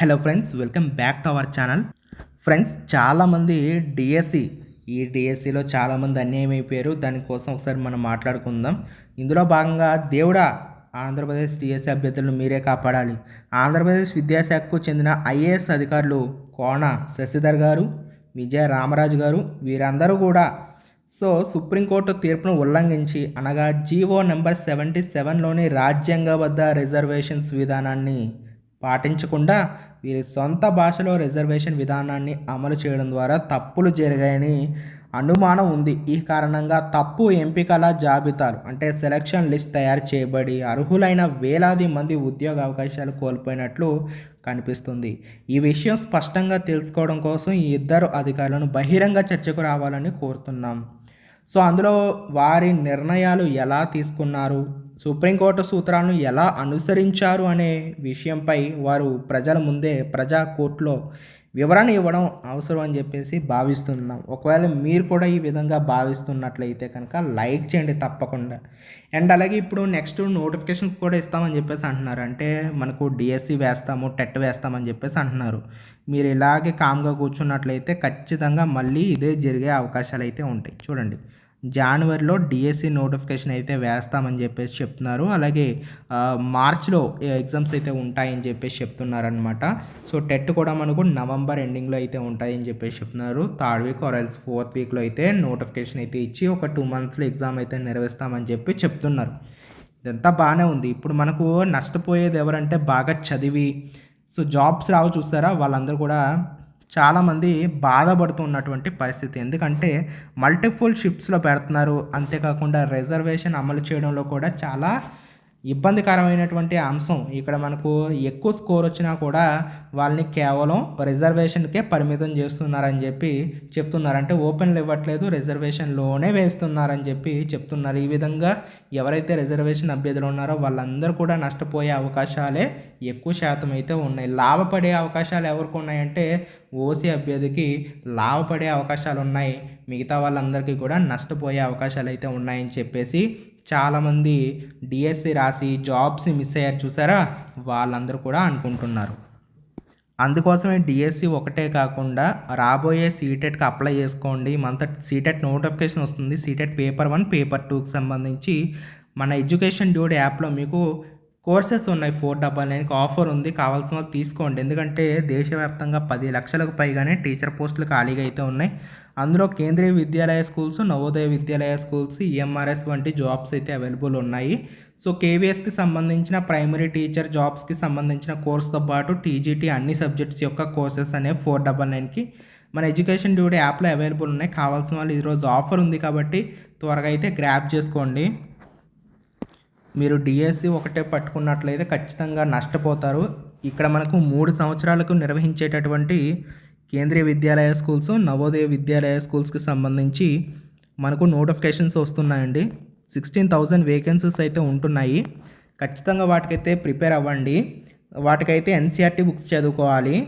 Hello friends welcome back to our channel friends చాలామంది DSC ఈ డిఎస్సిలో చాలామంది అన్యాయం అయిపోయారు దానికోసం ఒకసారి మనం మాట్లాడుకుందాం. ఇందులో భాగంగా దేవుడా ఆంధ్రప్రదేశ్ డిఎస్సి అభ్యర్థులను మీరే కాపాడాలి. ఆంధ్రప్రదేశ్ విద్యాశాఖకు చెందిన ఐఏఎస్ అధికారులు కోన శశిధర్ గారు విజయ రామరాజు గారు వీరందరూ కూడా. సో సుప్రీంకోర్టు తీర్పును ఉల్లంఘించి అనగా జీవో నెంబర్ సెవెంటీ సెవెన్లోని రాజ్యాంగబద్ధ రిజర్వేషన్స్ విధానాన్ని పాటించకుండా వీరి సొంత భాషలో రిజర్వేషన్ విధానాన్ని అమలు చేయడం ద్వారా తప్పులు జరిగాయని అనుమానం ఉంది. ఈ కారణంగా తప్పు ఎంపికల జాబితాలు అంటే సెలక్షన్ లిస్ట్ తయారు చేయబడి అర్హులైన వేలాది మంది ఉద్యోగ అవకాశాలు కోల్పోయినట్లు కనిపిస్తుంది. ఈ విషయం స్పష్టంగా తెలుసుకోవడం కోసం ఈ ఇద్దరు అధికారులను బహిరంగ చర్చకు రావాలని కోరుతున్నాం. సో అందులో వారి నిర్ణయాలు ఎలా తీసుకున్నారు? సుప్రీంకోర్టు సూత్రాలను ఎలా అనుసరించారు అనే విషయంపై వారు ప్రజల ముందే ప్రజా కోర్టులో వివరణ ఇవ్వడం అవసరం అని చెప్పేసి భావిస్తున్నాం. ఒకవేళ మీరు కూడా ఈ విధంగా భావిస్తున్నట్లయితే కనుక లైక్ చేయండి తప్పకుండా. అండ్ అలాగే ఇప్పుడు నెక్స్ట్ నోటిఫికేషన్స్ కూడా ఇస్తామని చెప్పేసి అంటున్నారు. అంటే మనకు డిఎస్సి వేస్తాము టెట్ వేస్తామని చెప్పేసి అంటున్నారు. మీరు ఇలాగే కామ్గా కూర్చున్నట్లయితే ఖచ్చితంగా మళ్ళీ ఇదే జరిగే అవకాశాలు అయితే ఉంటాయి. చూడండి. జనవరిలో డిఎస్సి నోటిఫికేషన్ అయితే వేస్తామని చెప్పేసి చెప్తున్నారు. అలాగే మార్చ్లో ఎగ్జామ్స్ అయితే ఉంటాయని చెప్పేసి చెప్తున్నారనమాట సో టెట్ కూడా మనకు నవంబర్ ఎండింగ్లో అయితే ఉంటాయని చెప్పేసి చెప్తున్నారు. Third week or else fourth వీక్లో అయితే నోటిఫికేషన్ అయితే ఇచ్చి ఒక టూ మంత్స్లో ఎగ్జామ్ అయితే నిర్వహిస్తామని చెప్పి చెప్తున్నారు. ఇదంతా బాగానే ఉంది. ఇప్పుడు మనకు నష్టపోయేది ఎవరంటే బాగా చదివి సో జాబ్స్ రావు చూస్తారా వాళ్ళందరూ కూడా చాలామంది బాధపడుతున్నటువంటి పరిస్థితి. ఎందుకంటే మల్టిపుల్ షిఫ్ట్స్లో పెడుతున్నారు. అంతేకాకుండా రిజర్వేషన్ అమలు చేయడంలో కూడా చాలా ఇబ్బందికరమైనటువంటి అంశం. ఇక్కడ మనకు ఎక్కువ స్కోర్ వచ్చినా కూడా వాళ్ళని కేవలం రిజర్వేషన్కే పరిమితం చేస్తున్నారని చెప్పి చెప్తున్నారు. అంటే ఓపెన్లు ఇవ్వట్లేదు రిజర్వేషన్లోనే వేస్తున్నారని చెప్పి చెప్తున్నారు. ఈ విధంగా ఎవరైతే రిజర్వేషన్ అభ్యర్థులు ఉన్నారో వాళ్ళందరూ కూడా నష్టపోయే అవకాశాలే ఎక్కువ శాతం అయితే ఉన్నాయి. లాభపడే అవకాశాలు ఎవరికి ఉన్నాయంటే ఓసీ అభ్యర్థికి లాభపడే అవకాశాలు ఉన్నాయి. మిగతా వాళ్ళందరికీ కూడా నష్టపోయే అవకాశాలు అయితే ఉన్నాయని చెప్పేసి చాలామంది డిఎస్సి రాసి జాబ్స్ని మిస్ అయ్యారు చూసారా? వాళ్ళందరూ కూడా అనుకుంటున్నారు. అందుకోసమే డిఎస్సి ఒకటే కాకుండా రాబోయే సీటెట్కి అప్లై చేసుకోండి. మంత సీటెట్ నోటిఫికేషన్ వస్తుంది. సీటెట్ పేపర్ వన్ పేపర్ టూకి సంబంధించి మన ఎడ్యుకేషన్ డ్యూడ్ యాప్లో మీకు కోర్సెస్ ఉన్నాయి ఫోర్ డబల్ నైన్కి. ఆఫర్ ఉంది కావాల్సిన వాళ్ళు తీసుకోండి. ఎందుకంటే దేశవ్యాప్తంగా పది లక్షలకు పైగానే టీచర్ పోస్టులు ఖాళీగా అయితే ఉన్నాయి. అందులో Kendriya Vidyalaya schools Navodaya Vidyalaya schools EMRS వంటి జాబ్స్ అయితే అవైలబుల్ ఉన్నాయి. సో కేవీఎస్కి సంబంధించిన ప్రైమరీ టీచర్ జాబ్స్కి సంబంధించిన కోర్స్తో పాటు టీజీటీ అన్ని సబ్జెక్ట్స్ యొక్క కోర్సెస్ అనేవి ఫోర్ డబల్ నైన్కి. మన ఎడ్యుకేషన్ డ్యూటీ యాప్లో అవైలబుల్ ఉన్నాయి. కావాల్సిన వాళ్ళు ఈరోజు ఆఫర్ ఉంది కాబట్టి త్వరగా అయితే గ్రాప్ చేసుకోండి. మీరు డిఎస్సి ఒకటే పట్టుకున్నట్లయితే ఖచ్చితంగా నష్టపోతారు. ఇక్కడ మనకు మూడు సంవత్సరాలకు నిర్వహించేటటువంటి కేంద్రీయ విద్యాలయ స్కూల్స్ నవోదయ విద్యాలయ స్కూల్స్కి సంబంధించి మనకు నోటిఫికేషన్స్ వస్తున్నాయండి. సిక్స్టీన్ థౌజండ్ వేకెన్సీస్ అయితే ఉంటున్నాయి. ఖచ్చితంగా వాటికైతే ప్రిపేర్ అవ్వండి. వాటికైతే ఎన్సీఆర్టీ బుక్స్ చదువుకోవాలి.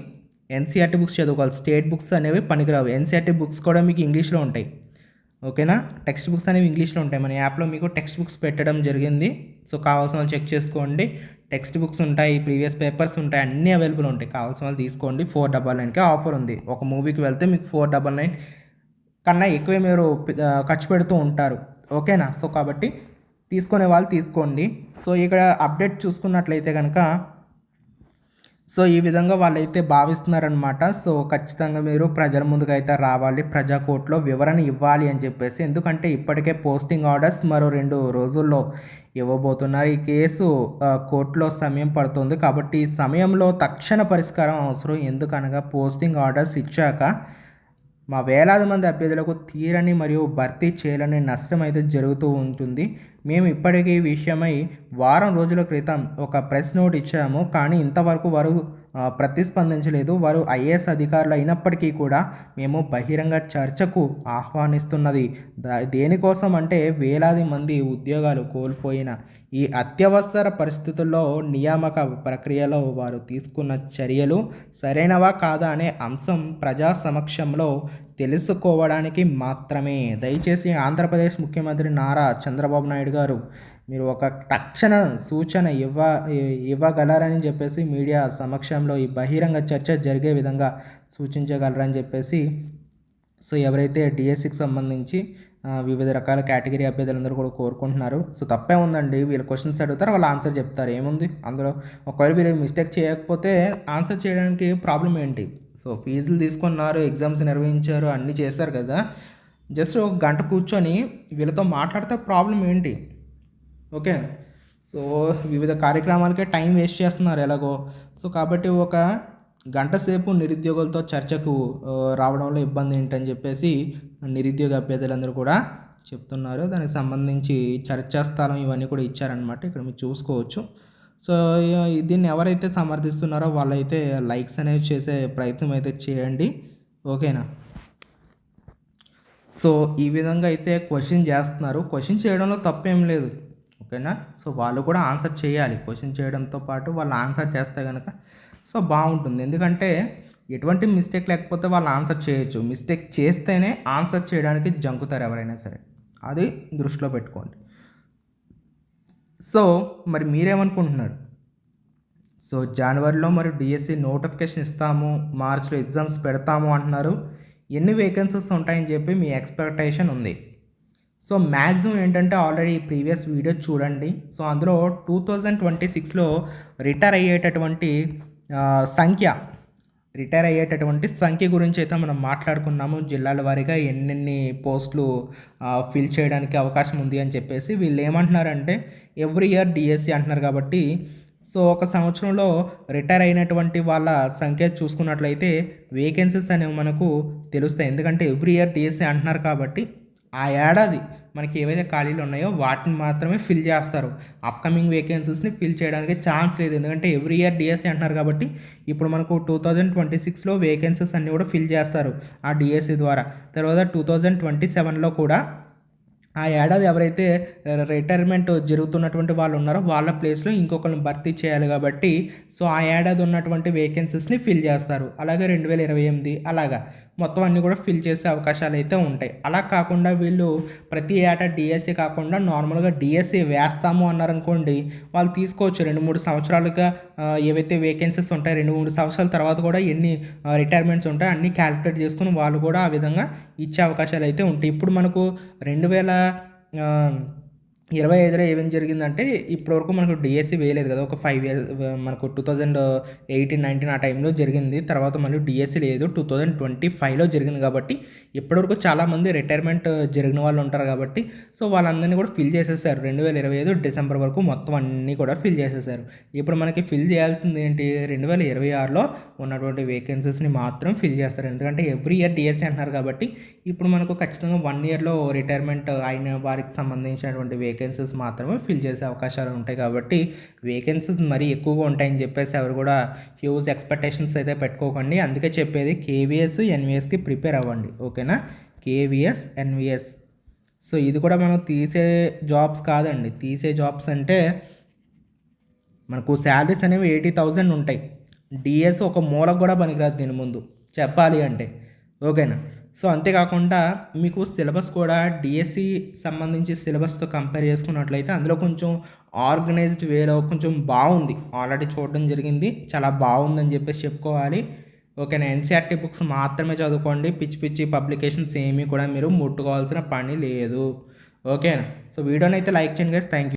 ఎన్సీఆర్టీ బుక్స్ చదువుకోవాలి. స్టేట్ బుక్స్ అనేవి పనికిరావు. ఎన్సీఆర్టీ బుక్స్ కూడా మీకు ఇంగ్లీష్లో ఉంటాయి. ఓకేనా? టెక్స్ట్ బుక్స్ అనేవి ఇంగ్లీష్లో ఉంటాయి. మన యాప్లో మీకు టెక్స్ట్ బుక్స్ పెట్టడం జరిగింది. సో కావాల్సిన వాళ్ళు చెక్ చేసుకోండి. టెక్స్ట్ బుక్స్ ఉంటాయి ప్రీవియస్ పేపర్స్ ఉంటాయి అన్నీ అవైలబుల్ ఉంటాయి. కావాల్సిన వాళ్ళు తీసుకోండి. ఫోర్ డబల్ నైన్కి ఆఫర్ ఉంది. ఒక మూవీకి వెళ్తే మీకు ఫోర్ డబల్ నైన్ కన్నా ఎక్కువే మీరు ఖర్చు పెడుతూ ఉంటారు. ఓకేనా? సో కాబట్టి తీసుకునే వాళ్ళు తీసుకోండి. సో ఇక్కడ అప్డేట్ చూసుకున్నట్లయితే కనుక సో ఈ విధంగా వాళ్ళైతే భావిస్తున్నారనమాట సో ఖచ్చితంగా మీరు ప్రజల ముందుకైతే రావాలి ప్రజా కోర్టులో వివరణ ఇవ్వాలి అని చెప్పేసి. ఎందుకంటే ఇప్పటికే పోస్టింగ్ ఆర్డర్స్ మరో రెండు రోజుల్లో ఇవ్వబోతున్నారు. ఈ కేసు కోర్టులో సమయం పడుతుంది కాబట్టి ఈ సమయంలో తక్షణ పరిష్కారం అవసరం. ఎందుకనగా పోస్టింగ్ ఆర్డర్స్ ఇచ్చాక మా వేలాది మంది అభ్యర్థులకు తీరని మరియు భర్తీ చేయలేని నష్టం అయితే జరుగుతూ ఉంటుంది. మేము ఇప్పటికీ ఈ విషయమై వారం రోజుల క్రితం ఒక ప్రెస్ నోట్ ఇచ్చాము కానీ ఇంతవరకు వారు ప్రతిస్పందించలేదు. వారు ఐఏఎస్ అధికారులు అయినప్పటికీ కూడా మేము బహిరంగ చర్చకు ఆహ్వానిస్తున్నది. దేనికోసం అంటే వేలాది మంది ఉద్యోగాలు కోల్పోయిన ఈ అత్యవసర పరిస్థితుల్లో నియామక ప్రక్రియలో వారు తీసుకున్న చర్యలు సరైనవా కాదా అనే అంశం ప్రజా సమక్షంలో తెలుసుకోవడానికి మాత్రమే. దయచేసి ఆంధ్రప్రదేశ్ ముఖ్యమంత్రి నారా చంద్రబాబు నాయుడు గారు మీరు ఒక తక్షణ సూచన ఇవ్వ ఇవ్వగలరని చెప్పేసి మీడియా సమక్షంలో ఈ బహిరంగ చర్చ జరిగే విధంగా సూచించగలరని చెప్పేసి సో ఎవరైతే డిఎస్సికి సంబంధించి వివిధ రకాల కేటగిరీ అభ్యర్థులందరూ కూడా కోరుకుంటున్నారు. సో తప్పే ఉందండి. వీళ్ళు క్వశ్చన్స్ అడుగుతారు వాళ్ళు ఆన్సర్ చెప్తారు. ఏముంది? అందులో ఒకవేళ వీళ్ళు మిస్టేక్ చేయకపోతే ఆన్సర్ చేయడానికి ప్రాబ్లం ఏంటి? సో ఫీజులు తీసుకున్నారు ఎగ్జామ్స్ నిర్వహించారు అన్నీ చేశారు కదా. జస్ట్ ఒక గంట కూర్చొని వీళ్ళతో మాట్లాడితే ప్రాబ్లం ఏంటి? ఓకే. సో వివిధ కార్యక్రమాలకే టైం వేస్ట్ చేస్తున్నారు ఎలాగో. సో కాబట్టి ఒక గంట సేపు నిరుద్యోగులతో చర్చకు రావడంలో ఇబ్బంది ఏంటని చెప్పేసి నిరుద్యోగ అభ్యర్థులందరూ కూడా చెప్తున్నారు. దానికి సంబంధించి చర్చా స్థలం ఇవన్నీ కూడా ఇచ్చారనమాట ఇక్కడ మీరు చూసుకోవచ్చు. సో దీన్ని ఎవరైతే సమర్థిస్తున్నారో వాళ్ళైతే లైక్స్ అనేవి చేసే ప్రయత్నం అయితే చేయండి. ఓకేనా? సో ఈ విధంగా అయితే క్వశ్చన్ చేస్తున్నారు. క్వశ్చన్ చేయడంలో తప్పేం లేదు. ఓకేనా? సో వాళ్ళు కూడా ఆన్సర్ చేయాలి. క్వశ్చన్ చేయడంతో పాటు వాళ్ళు ఆన్సర్ చేస్తే కనుక సో బాగుంటుంది. ఎందుకంటే ఎటువంటి మిస్టేక్ లేకపోతే వాళ్ళు ఆన్సర్ చేయొచ్చు. మిస్టేక్ చేస్తేనే ఆన్సర్ చేయడానికి జంకుతారు ఎవరైనా సరే. అది దృష్టిలో పెట్టుకోండి. సో మరి మీరేమనుకుంటున్నారు? సో జనవరిలో మరి డిఎస్సి నోటిఫికేషన్ ఇస్తాము మార్చ్లో ఎగ్జామ్స్ పెడతాము అంటున్నారు. ఎన్ని వేకెన్సీస్ ఉంటాయని చెప్పి మీ ఎక్స్పెక్టేషన్ ఉంది. సో మ్యాక్సిమం ఏంటంటే ఆల్రెడీ ప్రీవియస్ వీడియో చూడండి. సో అందులో టూ థౌజండ్ ట్వంటీ సిక్స్లో రిటైర్ అయ్యేటటువంటి సంఖ్య రిటైర్ అయ్యేటటువంటి సంఖ్య గురించి అయితే మనం మాట్లాడుకున్నాము. జిల్లాల వారీగా ఎన్నెన్ని పోస్టులు ఫిల్ చేయడానికి అవకాశం ఉంది అని చెప్పేసి వీళ్ళు ఏమంటున్నారంటే ఎవ్రీ ఇయర్ డిఎస్సి అంటున్నారు కాబట్టి సో ఒక సంవత్సరంలో రిటైర్ అయినటువంటి వాళ్ళ సంఖ్య చూసుకున్నట్లయితే వేకెన్సీస్ అనేవి మనకు తెలుస్తాయి. ఎందుకంటే ఎవ్రీ ఇయర్ డిఎస్సి అంటున్నారు కాబట్టి ఆ ఏడాది మనకి ఏవైతే ఖాళీలు ఉన్నాయో వాటిని మాత్రమే ఫిల్ చేస్తారు. అప్కమింగ్ వేకెన్సీస్ని ఫిల్ చేయడానికి ఛాన్స్ లేదు. ఎందుకంటే ఎవ్రీ ఇయర్ డిఎస్సి అంటున్నారు కాబట్టి ఇప్పుడు మనకు టూ థౌజండ్ ట్వంటీ సిక్స్లో వేకెన్సీస్ అన్నీ కూడా ఫిల్ చేస్తారు ఆ డిఎస్సి ద్వారా. తర్వాత టూ థౌజండ్ ట్వంటీ సెవెన్లో కూడా ఆ ఏడాది ఎవరైతే రిటైర్మెంట్ జరుగుతున్నటువంటి వాళ్ళు ఉన్నారో వాళ్ళ ప్లేస్లో ఇంకొకరిని భర్తీ చేయాలి కాబట్టి సో ఆ ఏడాది ఉన్నటువంటి వేకెన్సీస్ని ఫిల్ చేస్తారు. అలాగే రెండు వేల ఇరవై ఎనిమిది అలాగా. మొత్తం అన్నీ కూడా ఫిల్ చేసే అవకాశాలు అయితే ఉంటాయి. అలా కాకుండా వీళ్ళు ప్రతి ఏటా డిఎస్సి కాకుండా నార్మల్గా డిఎస్సి వేస్తాము అన్నారనుకోండి వాళ్ళు తీసుకోవచ్చు. రెండు మూడు సంవత్సరాలుగా ఏవైతే వేకెన్సీస్ ఉంటాయి రెండు మూడు సంవత్సరాల తర్వాత కూడా ఎన్ని రిటైర్మెంట్స్ ఉంటాయి అన్నీ క్యాలిక్యులేట్ చేసుకుని వాళ్ళు కూడా ఆ విధంగా ఇచ్చే అవకాశాలు అయితే ఉంటాయి. ఇప్పుడు మనకు రెండు వేల ఇరవై ఐదులో ఏమేం జరిగిందంటే ఇప్పటివరకు మనకు డిఎస్సి వేయలేదు కదా ఒక ఫైవ్ ఇయర్స్ మనకు టూ థౌజండ్ ఎయిటీన్ నైన్టీన్ ఆ టైంలో జరిగింది. తర్వాత మళ్ళీ డిఎస్సి లేదు. టూ థౌజండ్ ట్వంటీ ఫైవ్లో జరిగింది కాబట్టి ఇప్పటివరకు చాలామంది రిటైర్మెంట్ జరిగిన వాళ్ళు ఉంటారు కాబట్టి సో వాళ్ళందరినీ కూడా ఫిల్ చేసేసారు. రెండు వేల ఇరవై ఐదు డిసెంబర్ వరకు మొత్తం అన్నీ కూడా ఫిల్ చేసేసారు. ఇప్పుడు మనకి ఫిల్ చేయాల్సింది ఏంటి? రెండు వేల ఇరవై ఆరులో ఉన్నటువంటి వేకెన్సీస్ని మాత్రం ఫిల్ చేస్తారు. ఎందుకంటే ఎవ్రీ ఇయర్ డిఎస్సి అంటున్నారు కాబట్టి ఇప్పుడు మనకు ఖచ్చితంగా వన్ ఇయర్లో రిటైర్మెంట్ అయిన వారికి సంబంధించినటువంటి వేకెన్సీస్ మాత్రమే ఫిల్ చేసే అవకాశాలు ఉంటాయి కాబట్టి వేకెన్సీస్ మరీ ఎక్కువగా ఉంటాయని చెప్పేసి ఎవరు కూడా హ్యూజ్ ఎక్స్పెక్టేషన్స్ అయితే పెట్టుకోకండి. అందుకే చెప్పేది కేవీఎస్ ఎన్విఎస్కి ప్రిపేర్ అవ్వండి. ఓకేనా? కేవీఎస్ ఎన్విఎస్ సో ఇది కూడా మనం తీసే జాబ్స్ కాదండి. తీసే జాబ్స్ అంటే మనకు శాలరీస్ అనేవి ఎయిటీ థౌజండ్ ఉంటాయి. డిఎస్ ఒక మూలకు కూడా పనికిరాదు దీని ముందు. చెప్పాలి అంటే. ఓకేనా? సో అంతేకాకుండా మీకు సిలబస్ కూడా డిఎస్సి సంబంధించి సిలబస్తో కంపేర్ చేసుకున్నట్లయితే అందులో కొంచెం ఆర్గనైజ్డ్ వేలో కొంచెం బాగుంది. ఆల్రెడీ చూడడం జరిగింది. చాలా బాగుందని చెప్పేసి చెప్పుకోవాలి. ఓకేనా? ఎన్సీఆర్టీ బుక్స్ మాత్రమే చదువుకోండి. పిచ్చి పిచ్చి పబ్లికేషన్స్ ఏమీ కూడా మీరు ముట్టుకోవాల్సిన పని లేదు. ఓకేనా? సో వీడియోని అయితే లైక్ చేయండి గైస్ థ్యాంక్ యూ